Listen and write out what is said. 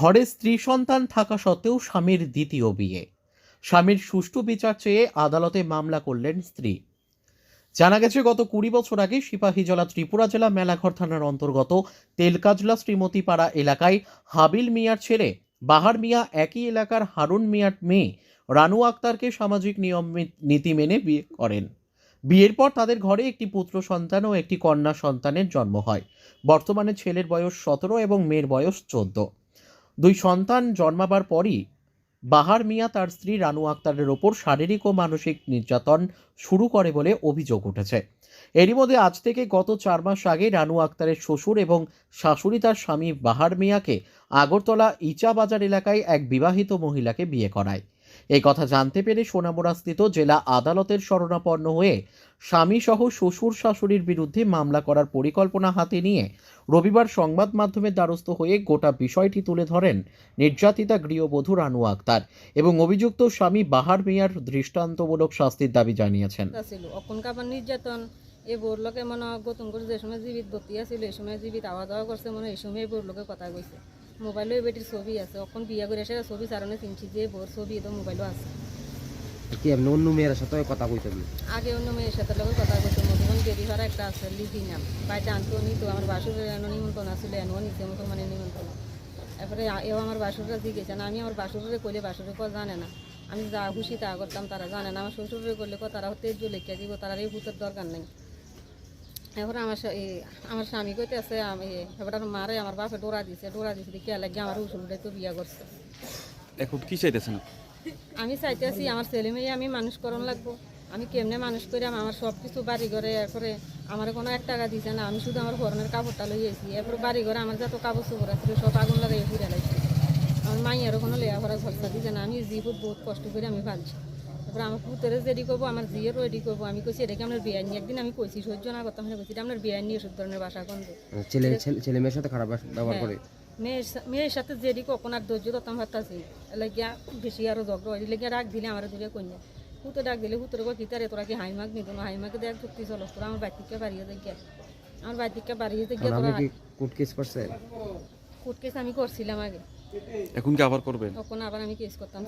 ঘরে স্ত্রী সন্তান থাকা সত্ত্বেও স্বামীর দ্বিতীয় বিয়ে। স্বামীর সুষ্ঠু বিচার চেয়ে আদালতে মামলা করলেন স্ত্রী। জানা গেছে, গত কুড়ি বছর আগে সিপাহীজলা ত্রিপুরা জেলা মেলাঘর থানার অন্তর্গত তেলকাজলা শ্রীমতীপাড়া এলাকায় হাবিল মিয়ার ছেলে, বাহার মিয়া একই এলাকার হারুন মিয়ার মেয়ে রানু আক্তারকে সামাজিক নিয়ম নীতি মেনে বিয়ে করেন। বিয়ের পর তাদের ঘরে একটি পুত্র সন্তান ও একটি কন্যা সন্তানের জন্ম হয়। বর্তমানে ছেলের বয়স সতেরো এবং মেয়ের বয়স চোদ্দ। দুই সন্তান জন্মাবার পরই বাহার মিয়া তার স্ত্রী রানু আক্তারের ওপর শারীরিক ও মানসিক নির্যাতন শুরু করে বলে অভিযোগ উঠেছে। এরই মধ্যে আজ থেকে গত চার মাস আগে রানু আক্তারের শ্বশুর এবং শাশুড়ি তার স্বামী বাহার মিয়াকে আগরতলা ইচা বাজার এলাকায় এক বিবাহিত মহিলাকে বিয়ে করায়। এই কথা জানতে পেরে সোনামুড়াস্থিত জেলা আদালতের শরণাপন্ন হয়ে স্বামী সহ শ্বশুর শাশুড়ির বিরুদ্ধে মামলা করার পরিকল্পনা হাতে নিয়ে রবিবার সংবাদ মাধ্যমের দ্বারস্থ হয়ে গোটা বিষয়টি তুলে ধরেন নির্যাতিতা গৃহবধূ রানু আক্তার এবং অভিযুক্ত স্বামী বাহার মিয়ার দৃষ্টান্তমূলক শাস্তির দাবি জানিয়েছেন। নির্যাতন, এই বোর লোকে মনে গতম করে যে সময় জীবিত বতি আছিল, এই সময় জীবিত আওয়া দাওয়া করছে মনে এই সময় বোর লোকে কথা কইছে। মোবাইলেও বেটির ছবি আছে অখন বিয়া করে এসে ছবি সারণে চিনছি যে বোর ছবি তো মোবাইলও আছে। কি এমনি অন্য মেয়ের সাথে কথা কইতে আগে অন্য মেয়ের সাথে লোকের কথা কইছে মধুবন গেরি ঘর একটা আছে লিখি নাম। বাড়িতে আনতো নিত আমার বাসুরের এনো নিমন্ত্রণ আছিল এনো নিতে মুসলমানের নিমন্ত্রণ এরপরে এও আমার বাসুররা জিজ্ঞেসে না আমি আমার বাসুরে কইলে বাসুরে কো জানে না। আমি যা খুশি তা করতাম তারা জানে না। আমার শ্বশুরে করলে কো তারা তেজ লেখিয়া দিব তারা এই ভূতের দরকার নেই। এবার আমার আমার স্বামী কইতে আছে আমি এবার মারে আমার বাপে ডোরা দিছে ডোরা দিছে দেখি লাগে আমার উসুলটাই তো বিয়া করছে। এখন কি চাইতেছেন? আমি চাইতেছি আমার ছেলে মেয়ে আমি মানুষ করণ লাগবো। আমি কেমনে মানুষ করে আমার সব কিছু বাড়ি ঘরে এরপরে আমার কোনো এক টাকা দিছে না। আমি শুধু আমার ফরনের কাপড়টা লইয়েছি। এরপর বাড়ি ঘরে আমার যত কাপড় চোপড় আছে সব আগুন লাগাই ফিরে লাগছে আমার মাইয়ারও কোনো লেয়া ভরা খরচা দিছে না। আমি জি বহুত কষ্ট করে আমি পালছি তারপর আমার পুতেরে রেডি করব আমার রেডি করব। আমি কইছি এটাকে আপনার বিয়ে নিয়ে একদিন। আমি কইছি সহ্য না করতাম কইছি এটা আপনার বিয়ে নিয়ে ওষুধ ধরনের বাসা কোন ছেলে ছেলে- ছেলে মেয়ের সাথে খারাপ ব্যবহার করে? মেয়ের মেয়ের সাথে যেদি কখন আর ধৈর্য ধরতাম পারতাছি লাগিয়া বেশি আরও ঝগড়া হয়। লাগিয়া রাগ দিলে আমার দূরে কন্যা হুতো ডাক দিলে হুতোর কো কিতারে তোরা কি হাইমাক নিত না? হাইমাকে দেখ চুক্তি চলো তোরা আমার বাড়ি থেকে বাড়িয়ে দেখ গিয়া আমার বাড়ি থেকে বাড়িয়ে দেখ গিয়া তোরা কি কোর্ট কেস করছে কোর্ট কেস আমি করছিলাম আগে। এখন কি আবার করবেন? তখন আবার আমি কেস করতাম।